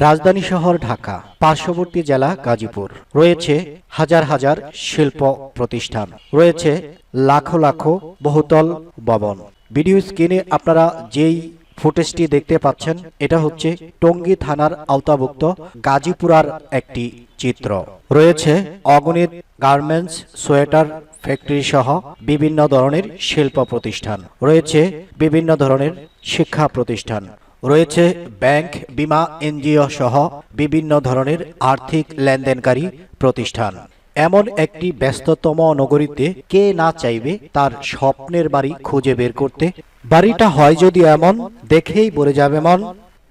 রাজধানী শহর ঢাকা, পার্শ্ববর্তী জেলা গাজীপুর। রয়েছে হাজার হাজার শিল্প প্রতিষ্ঠান। রয়েছে লাখো লাখো বহুতল ভবন। ভিডিও স্ক্রিনে আপনারা যেই ফুটেজটি দেখতে পাচ্ছেন, এটা হচ্ছে টঙ্গী থানার আওতাভুক্ত গাজীপুরার একটি চিত্র। রয়েছে অগণিত গার্মেন্টস, সোয়েটার, ফ্যাক্টরি সহ বিভিন্ন ধরনের শিল্প প্রতিষ্ঠান। রয়েছে বিভিন্ন ধরনের শিক্ষা প্রতিষ্ঠান। রয়েছে ব্যাংক, বিমা, এনজিও সহ বিভিন্ন ধরনের আর্থিক লেনদেনকারী প্রতিষ্ঠান। এমন একটি ব্যস্ততম নগরীতে কে না চাইবে তার স্বপ্নের বাড়ি খুঁজে বের করতে? বাড়িটা হয় যদি এমন, দেখেই বলে যাবে মন।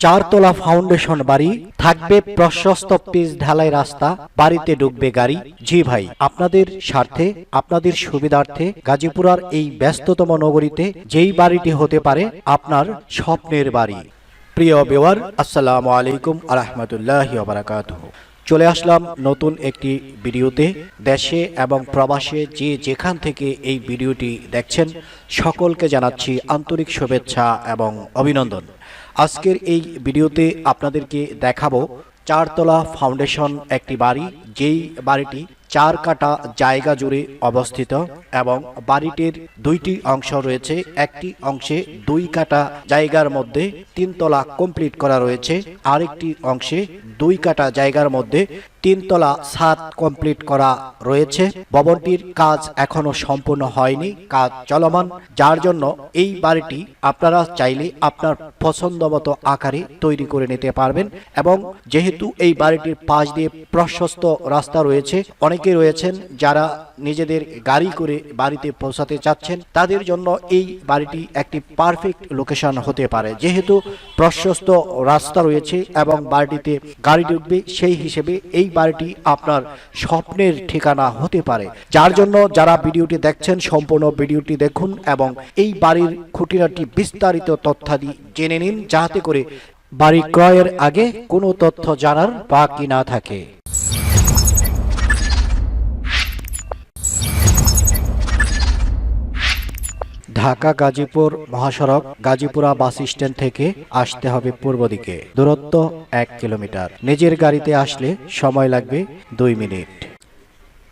চারতলা ফাউন্ডেশন বাড়ি, থাকবে প্রশস্ত পিচ ঢালাই রাস্তা, বাড়িতে ঢুকবে গাড়ি। জি ভাই, আপনাদের স্বার্থে, আপনাদের সুবিধার্থে গাজীপুরার এই ব্যস্ততম নগরীতে যেই বাড়িটি হতে পারে আপনার স্বপ্নের বাড়ি। প্রিয় বেওয়ার আসসালামু আলাইকুম আরহামতুল্লাহ চলে আসলাম নতুন একটি ভিডিওতে। দেশে এবং প্রবাসে যে যেখান থেকে এই ভিডিওটি দেখছেন, সকলকে জানাচ্ছি আন্তরিক শুভেচ্ছা এবং অভিনন্দন। আজকের এই ভিডিওতে আপনাদেরকে দেখাবো চারতলা ফাউন্ডেশন একটি বাড়ি, যেই বাড়িটি চার কাটা জায়গা জুড়ে অবস্থিত এবং বাড়িটির দুইটি অংশ রয়েছে। একটি অংশে দুই কাটা জায়গার মধ্যে তিনতলা কমপ্লিট করা রয়েছে। আরেকটি অংশে দুই কাটা জায়গার মধ্যে তিনতলা ছাদ কমপ্লিট করা রয়েছে। ভবনটির কাজ এখনও সম্পূর্ণ হয়নি, কাজ চলমান। যার জন্য এই বাড়িটি আপনারা চাইলে আপনার পছন্দ মতো আকারে তৈরি করে নিতে পারবেন এবং যেহেতু এই বাড়িটির পাশ দিয়ে প্রশস্ত রাস্তা রয়েছে, অনেকে রয়েছেন যারা নিজেদের গাড়ি করে বাড়িতে পৌঁছাতে চাচ্ছেন। তাদের জন্য এই বাড়িটি একটি পারফেক্ট লোকেশন হতে পারে। যেহেতু প্রশস্ত রাস্তা রয়েছে এবং বাড়িটিতে গাড়ি ঢুকবে, সেই হিসেবে এই বাড়িটি আপনার স্বপ্নের ঠিকানা হতে পারে। যার জন্য যারা ভিডিওটি দেখছেন, সম্পূর্ণ ভিডিওটি দেখুন এবং এই বাড়ির খুঁটিনাটি বিস্তারিত তথ্যাদি জেনে নিন, যাতে করে বাড়ি ক্রয়ের আগে কোনো তথ্য জানার বাকি না থাকে। ঢাকা গাজীপুর মহাসড়ক গাজীপুরা বাস স্ট্যান্ড থেকে আসতে হবে পূর্ব দিকে। দূরত্ব এক কিলোমিটার। নিজের গাড়িতে আসলে সময় লাগবে দুই মিনিট।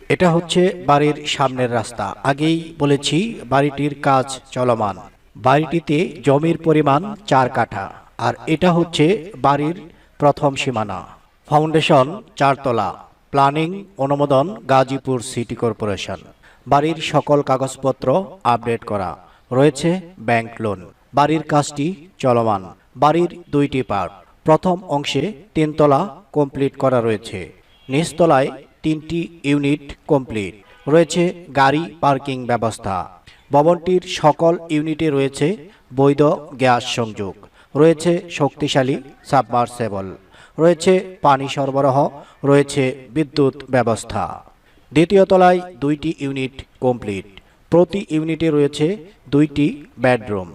এটা হচ্ছে বাড়ির সামনের রাস্তা। আগেই বলেছি বাড়িটির কাজ চলমান। বাড়িটিতে জমির পরিমাণ চার কাঠা। আর এটা হচ্ছে বাড়ির প্রথম সীমানা। ফাউন্ডেশন চারতলা। প্ল্যানিং অনুমোদন গাজীপুর সিটি কর্পোরেশন। বাড়ির সকল কাগজপত্র আপডেট করা। রয়েছে ব্যাংক লোন। বাড়ির কাজটি চলমান। বাড়ির দুইটি পার্ট। প্রথম অংশে তিনতলা কমপ্লিট করা রয়েছে। নিচতলায় তিনটি ইউনিট কমপ্লিট। রয়েছে গাড়ি পার্কিং ব্যবস্থা। ভবনটির সকল ইউনিটে রয়েছে বৈধ গ্যাস সংযোগ। রয়েছে শক্তিশালী সাবমার্সেবল। রয়েছে পানি সরবরাহ। রয়েছে বিদ্যুৎ ব্যবস্থা। দ্বিতীয় তলায় দুইটি ইউনিট কমপ্লিট। প্রতি ইউনিটে রয়েছে দুইটি বেডরুম,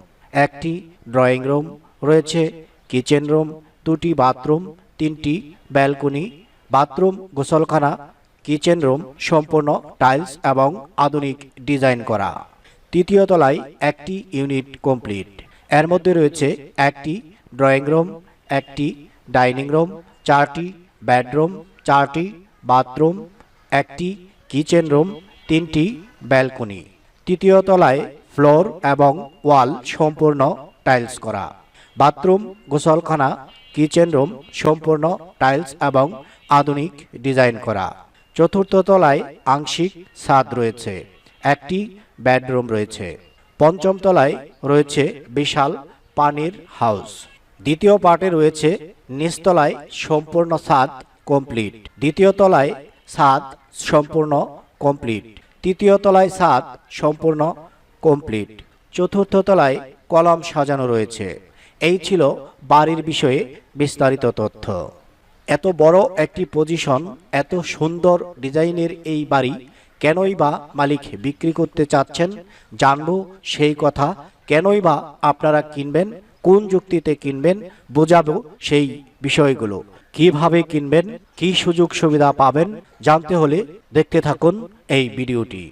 একটি ড্রয়িং রুম, রয়েছে কিচেন রুম, দুটি বাথরুম, তিনটি ব্যালকনি, বাথরুম গোসলখানা, কিচেন রুম সম্পূর্ণ টাইলস এবং আধুনিক ডিজাইন করা। তৃতীয় তলায় একটি ইউনিট কমপ্লিট। এর মধ্যে রয়েছে একটি ড্রয়িং রুম, একটি ডাইনিং রুম, চারটি বেডরুম, চারটি বাথরুম, একটি কিচেন রুম, তিনটি ব্যালকনি। তৃতীয় তলায় ফ্লোর এবং ওয়াল সম্পূর্ণ টাইলস করা। বাথরুম, গোসলখানা, কিচেন রুম সম্পূর্ণ টাইলস এবং আধুনিক ডিজাইন করা। চতুর্থ তলায় আংশিক ছাদ রয়েছে, একটি বেডরুম রয়েছে। পঞ্চম তলায় রয়েছে বিশাল পানির হাউস। দ্বিতীয় পার্টে রয়েছে নিচতলায় সম্পূর্ণ ছাদ কমপ্লিট। দ্বিতীয় তলায় ছাদ সম্পূর্ণ কমপ্লিট। তৃতীয় তলায় ছাদ সম্পূর্ণ কমপ্লিট। চতুর্থ তলায় কলম সাজানো রয়েছে। এই ছিল বাড়ির বিষয়ে বিস্তারিত তথ্য। এত বড় একটি পজিশন, এত সুন্দর ডিজাইনের এই বাড়ি কেনই বা মালিক বিক্রি করতে চাচ্ছেন? জানব সেই কথা। কেনই বা আপনারা কিনবেন? কোন যুক্তিতে কিনবেন? বোঝাবো সেই বিষয়গুলো। কীভাবে কিনবেন, কি সুযোগ সুবিধা পাবেন জানতে হলে দেখতে থাকুন এই ভিডিওটি।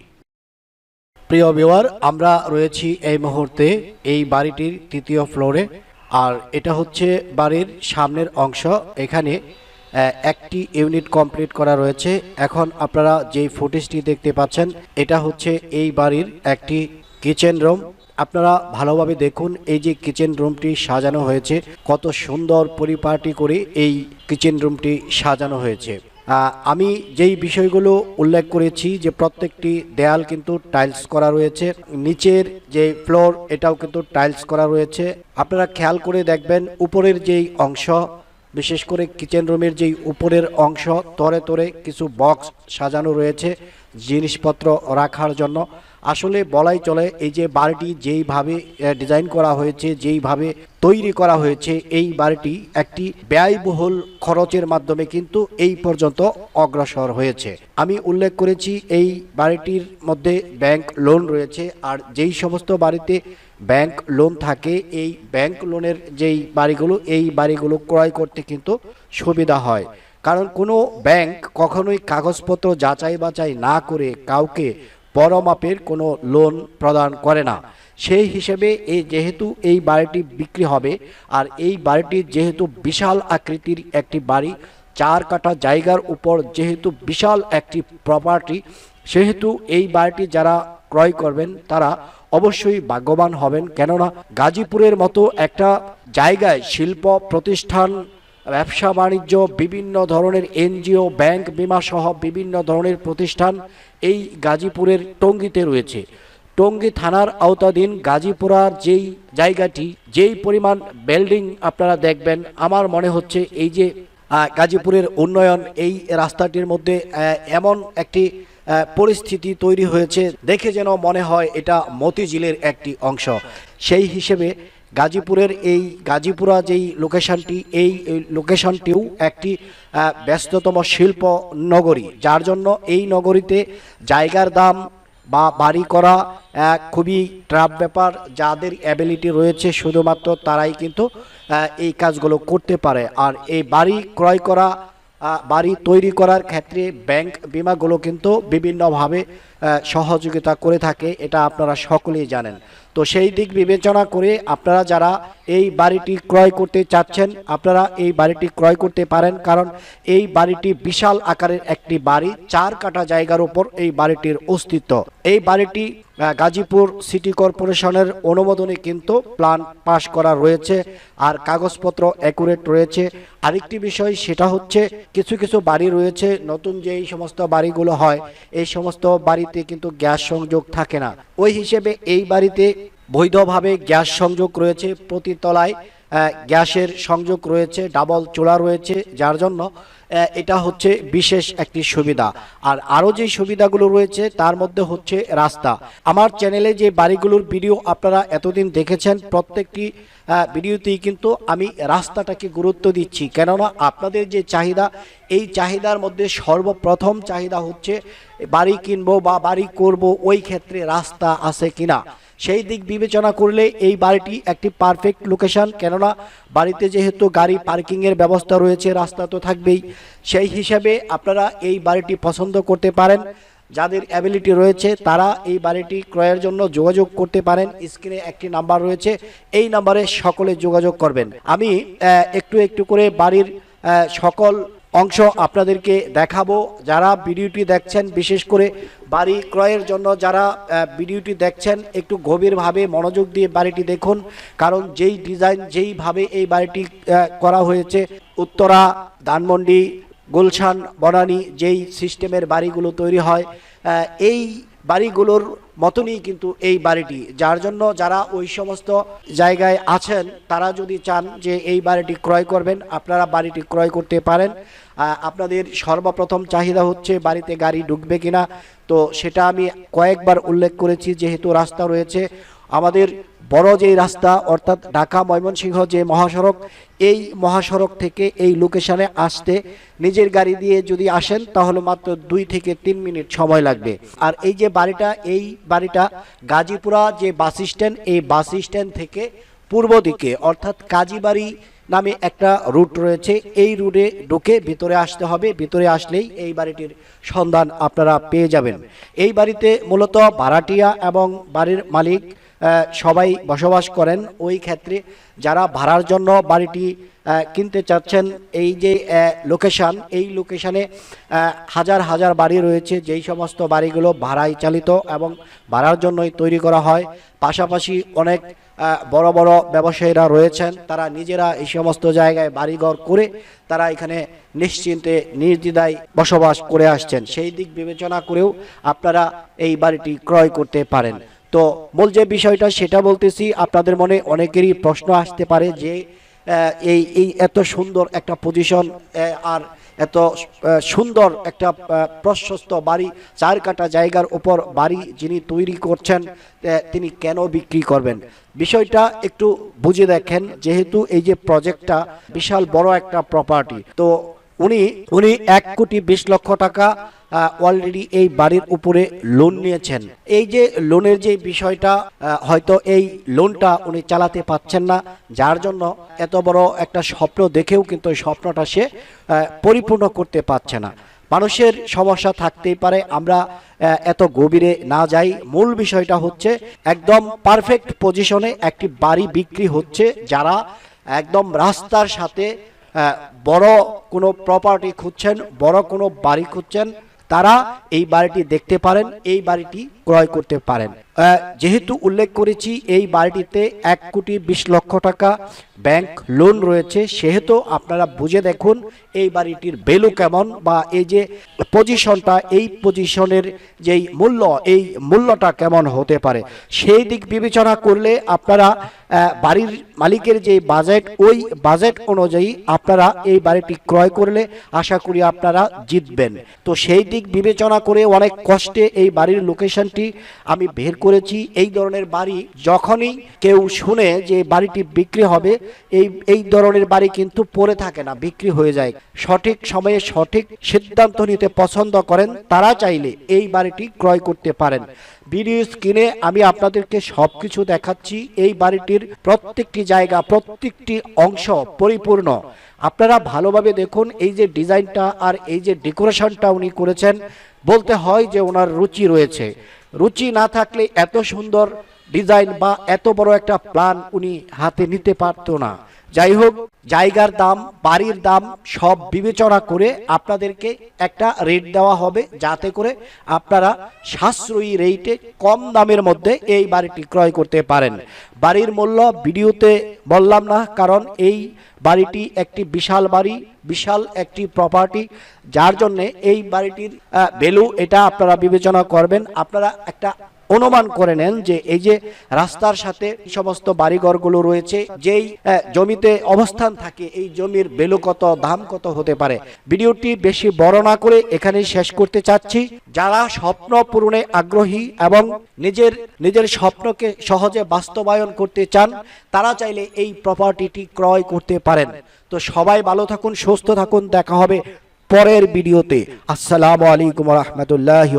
প্রিয় বিওয়ার আমরা রয়েছি এই মুহূর্তে এই বাড়িটির তৃতীয় ফ্লোরে। আর এটা হচ্ছে বাড়ির সামনের অংশ। এখানে একটি ইউনিট কমপ্লিট করা রয়েছে। এখন আপনারা যেই ফুটেজটি দেখতে পাচ্ছেন, এটা হচ্ছে এই বাড়ির একটি কিচেন রুম। আপনারা ভালোভাবে দেখুন এই যে কিচেন রুমটি সাজানো হয়েছে, কত সুন্দর পরিপাটি করে এই কিচেন রুমটি সাজানো হয়েছে। আমি যেই বিষয়গুলো উল্লেখ করেছি যে প্রত্যেকটি দেয়াল কিন্তু টাইলস করা রয়েছে, নিচের যে ফ্লোর এটাও কিন্তু টাইলস করা রয়েছে। আপনারা খেয়াল করে দেখবেন উপরের যেই অংশ, বিশেষ করে কিচেন রুমের যেই উপরের অংশ, তরে তরে কিছু বক্স সাজানো রয়েছে, জিনিসপত্র রাখার জন্য। আসলে বলাই চলে, এই যে বাড়িটি যেইভাবে ডিজাইন করা হয়েছে, যেইভাবে তৈরি করা হয়েছে, এই বাড়িটি একটি ব্যয়বহুল খরচের মাধ্যমে কিন্তু এই পর্যন্ত অগ্রসর হয়েছে। আমি উল্লেখ করেছি, এই বাড়িটির মধ্যে ব্যাংক লোন রয়েছে, আর যেই সমস্ত বাড়িতে ব্যাংক লোন থাকে, এই ব্যাংক লোনের যেই বাড়িগুলো, এই বাড়িগুলো ক্রয় করতে কিন্তু সুবিধা হয়। কারণ কোনো ব্যাংক কখনোই কাগজপত্র যাচাই বাছাই না করে কাউকে বড় মাপের কোনো লোন প্রদান করে না। সেই হিসেবে এই যেহেতু এই বাড়িটি বিক্রি হবে, আর এই বাড়িটি যেহেতু বিশাল আকৃতির একটি বাড়ি, চার কাটা জায়গার উপর যেহেতু বিশাল একটি প্রপার্টি সেহেতু এই বাড়িটি যারা ক্রয় করবেন তারা অবশ্যই ভাগ্যবান হবেন। কেননা গাজীপুরের মতো একটা জায়গায় শিল্প প্রতিষ্ঠান ব্যবসা বাণিজ্য, বিভিন্ন ধরনের এনজিও, ব্যাংক বিমা সহ বিভিন্ন ধরনের প্রতিষ্ঠান এই গাজীপুরের টঙ্গিতে রয়েছে। টঙ্গী থানার আওতাধীন গাজীপুরার যেই জায়গাটি, যেই পরিমাণ বিল্ডিং আপনারা দেখবেন, আমার মনে হচ্ছে এই যে গাজীপুরের উন্নয়ন, এই রাস্তাটির মধ্যে এমন একটি পরিস্থিতি তৈরি হয়েছে, দেখে যেন মনে হয় এটা মতিঝিলের একটি অংশ। সেই হিসেবে গাজীপুরের এই গাজীপুরা যেই লোকেশনটি, এই লোকেশনটিও একটি ব্যস্ততম শিল্প নগরী। যার জন্য এই নগরীতে জায়গার দাম বা বাড়ি করা খুবই ট্রাপ ব্যাপার। যাদের অ্যাবিলিটি রয়েছে, শুধুমাত্র তারাই কিন্তু এই কাজগুলো করতে পারে। আর এই বাড়ি ক্রয় করা বাড়ি তৈরি করার ক্ষেত্রে ব্যাংক বিমাগুলো কিন্তু বিভিন্নভাবে সহযোগিতা করে থাকে, এটা আপনারা সকলেই জানেন। তো সেই দিক বিবেচনা করে আপনারা যারা এই বাড়িটি ক্রয় করতে চাচ্ছেন, আপনারা এই বাড়িটি ক্রয় করতে পারেন। কারণ এই বাড়িটি বিশাল আকারের একটি বাড়ি, চার কাটা জায়গার উপর এই বাড়িটির অস্তিত্ব। এই বাড়িটি গাজীপুর সিটি কর্পোরেশনের অনুমোদনে কিন্তু প্ল্যান পাশ করা রয়েছে আর কাগজপত্র অ্যাকুরেট রয়েছে। আরেকটি বিষয় সেটা হচ্ছে, কিছু কিছু বাড়ি রয়েছে, নতুন যে এই সমস্ত বাড়িগুলো হয়, এই সমস্ত বাড়িতে কিন্তু গ্যাস সংযোগ থাকে না। ওই হিসেবে এই বাড়িতে বৈধভাবে গ্যাস সংযোগ রয়েছে প্রতি তলায় গ্যাসের সংযোগ রয়েছে, ডাবল চোলা রয়েছে, যার জন্য এটা হচ্ছে বিশেষ একটি সুবিধা। আর আরও যে সুবিধাগুলো রয়েছে, তার মধ্যে হচ্ছে রাস্তা। আমার চ্যানেলে যে বাড়িগুলোর ভিডিও আপনারা এতদিন দেখেছেন, প্রত্যেকটি ভিডিওতেই কিন্তু আমি রাস্তাটাকে গুরুত্ব দিচ্ছি। কেননা আপনাদের যে চাহিদা, এই চাহিদার মধ্যে সর্বপ্রথম চাহিদা হচ্ছে, বাড়ি কিনবো বা বাড়ি করব, ওই ক্ষেত্রে রাস্তা আছে কিনা। সেই দিক বিবেচনা করলে এই বাড়িটি একটি পারফেক্ট লোকেশান কেননা বাড়িতে যেহেতু গাড়ি, পার্কিংয়ের ব্যবস্থা রয়েছে, রাস্তা তো থাকবেই। সেই হিসাবে আপনারা এই বাড়িটি পছন্দ করতে পারেন। যাদের অ্যাবিলিটি রয়েছে, তারা এই বাড়িটি ক্রয়ের জন্য যোগাযোগ করতে পারেন। স্ক্রিনে একটি নাম্বার রয়েছে, এই নাম্বারে সকলে যোগাযোগ করবেন। আমি একটু একটু করে বাড়ির সকল অংশ আপনাদেরকে দেখাবো। যারা ভিডিওটি দেখছেন, বিশেষ করে বাড়ি ক্রয়ের জন্য যারা ভিডিওটি দেখছেন, একটু গভীরভাবে মনোযোগ দিয়ে বাড়িটি দেখুন। কারণ যেই ডিজাইন, যেইভাবে এই বাড়িটি করা হয়েছে, উত্তরা, ধানমন্ডি, গুলশান, বনানী, যেই সিস্টেমের বাড়িগুলো তৈরি হয় এই বাড়িগুলোর মতনই কিন্তু এই বাড়িটি। যার জন্য যারা ওই সমস্ত জায়গায় আছেন, তারা যদি চান যে এই বাড়িটি ক্রয় করবেন, আপনারা বাড়িটি ক্রয় করতে পারেন। আপনাদের সর্বপ্রথম চাহিদা হচ্ছে বাড়িতে গাড়ি ঢুকবে কিনা। তো সেটা আমি কয়েকবার উল্লেখ করেছি, যেহেতু রাস্তা রয়েছে। আমাদের বড় যেই রাস্তা, অর্থাৎ ঢাকা ময়মনসিংহ যে মহাসড়ক, এই মহাসড়ক থেকে এই লোকেশনে আসতে নিজের গাড়ি দিয়ে যদি আসেন, তাহলে মাত্র দুই থেকে তিন মিনিট সময় লাগবে। আর এই যে বাড়িটা, এই বাড়িটা গাজীপুরা যে বাস স্ট্যান্ড, এই বাস স্ট্যান্ড থেকে পূর্ব দিকে, অর্থাৎ কাজীবাড়ি নামে একটা রুট রয়েছে, এই রুটে ঢুকে ভিতরে আসতে হবে। ভিতরে আসলেই এই বাড়িটির সন্ধান আপনারা পেয়ে যাবেন। এই বাড়িতে মূলত ভাড়াটিয়া এবং বাড়ির মালিক সবাই বসবাস করেন ওই ক্ষেত্রে। যারা ভাড়ার জন্য বাড়িটি কিনতে চাচ্ছেন, এই যে লোকেশান এই লোকেশানে হাজার হাজার বাড়ি রয়েছে। যেই সমস্ত বাড়িগুলো ভাড়ায় চালিত এবং ভাড়ার জন্যই তৈরি করা হয়। পাশাপাশি অনেক বড় বড় ব্যবসায়ীরা রয়েছেন। তারা নিজেরা এই সমস্ত জায়গায় বাড়িঘর করে তারা এখানে নিশ্চিন্তে, নির্দ্বিধায় বসবাস করে আসছেন। সেই দিক বিবেচনা করেও আপনারা এই বাড়িটি ক্রয় করতে পারেন। তো মূল যে বিষয়টা সেটা বলতেছি, আপনাদের মনে অনেকেরই প্রশ্ন আসতে পারে যে এই এই এত সুন্দর একটা পজিশন আর এত সুন্দর একটা প্রশস্ত বাড়ি, চার কাটা জায়গার উপর বাড়ি যিনি তৈরি করছেন তিনি কেন বিক্রি করবেন? বিষয়টা একটু বুঝে দেখেন, যেহেতু এই যে প্রজেক্টটা বিশাল বড় একটা প্রপার্টি তো উনি উনি এক কোটি বিশ লক্ষ টাকা অলরেডি এই বাড়ির উপরে লোন নিয়েছেন। এই যে লোনের যে বিষয়টা হয়তো এই লোনটা উনি চালাতে পাচ্ছেন না, যার জন্য এত বড় একটা স্বপ্ন দেখেও কিন্তু স্বপ্নটা সে পরিপূর্ণ করতে পারছে না। মানুষের সমস্যা থাকতেই পারে, আমরা এত গভীরে না যাই। মূল বিষয়টা হচ্ছে একদম পারফেক্ট পজিশনে একটি বাড়ি বিক্রি হচ্ছে, যারা একদম রাস্তার সাথে বড় কোনো প্রপার্টি খুঁজছেন, বড় কোনো বাড়ি খুঁজছেন, তারা এই বাড়িটি দেখতে পারেন, এই বাড়িটি ক্রয় করতে পারেন। যেহেতু উল্লেখ করেছি এই বাড়িটিতে এক কোটি বিশ লক্ষ টাকা ব্যাংক লোন রয়েছে, সেহেতু আপনারা বুঝে দেখুন এই বাড়িটির ভ্যালু কেমন বা এই যে পজিশনটা এই পজিশনের যেই মূল্য, এই মূল্যটা কেমন হতে পারে। সেই দিক বিবেচনা করলে আপনারা বাড়ির মালিকের যে বাজেট ওই বাজেট অনুযায়ী আপনারা এই বাড়িটি ক্রয় করলে আশা করি আপনারা জিতবেন। তো সেই দিক বিবেচনা করে অনেক কষ্টে এই বাড়ির লোকেশনটি আমি বের করেছি, এই ধরনের বাড়ি যখনই কেউ শুনে যে বাড়িটি বিক্রি হবে, এই এই ধরনের বাড়ি কিন্তু পড়ে থাকে না, বিক্রি হয়ে যায়। সঠিক সময়ে সঠিক সিদ্ধান্ত নিতে পছন্দ করেন, তারা চাইলে এই বাড়িটি ক্রয় করতে পারেন। ভিডিও স্ক্রিনে আমি আপনাদেরকে সবকিছু দেখাচ্ছি, এই বাড়িটির প্রত্যেকটি জায়গা, প্রত্যেকটি অংশ পরিপূর্ণ। আপনারা ভালোভাবে দেখুন, এই যে ডিজাইনটা আর এই যে ডেকোরেশনটা উনি করেছেন, বলতে হয় যে ওনার রুচি রয়েছে। রুচি না থাকলে এত সুন্দর ডিজাইন বা এত বড় একটা প্ল্যান উনি হাতে নিতে পারতো না। যাই হোক জায়গার দাম, বাড়ির দাম সব বিবেচনা করে আপনাদেরকে একটা রেট দেওয়া হবে যাতে করে আপনারা সাশ্রয়ী রেটে কম দামের মধ্যে এই বাড়িটি ক্রয় করতে পারেন। বাড়ির মূল্য ভিডিওতে বললাম না, কারণ এই বাড়িটি একটি বিশাল বাড়ি, বিশাল একটি প্রপার্টি যার জন্যে এই বাড়িটির ভ্যালু এটা আপনারা বিবেচনা করবেন। আপনারা একটা অনুমান করে নেন যে এই যে রাস্তার সাথে সমস্ত বাড়িঘরগুলো রয়েছে, যেই জমিতে অবস্থান থাকে, এই জমির বেলু কত, দাম কত হতে পারে? ভিডিওটি বেশি বড় না করে এখানে শেষ করতে চাচ্ছি। যারা স্বপ্ন পূরণে আগ্রহী এবং নিজের নিজের স্বপ্নকে সহজে বাস্তবায়ন করতে চান, তারা চাইলে এই প্রপার্টিটি ক্রয় করতে পারেন। তো সবাই ভালো থাকুন, সুস্থ থাকুন, দেখা হবে পরের ভিডিওতে। আসসালামু আলাইকুম রহমতুল্লাহ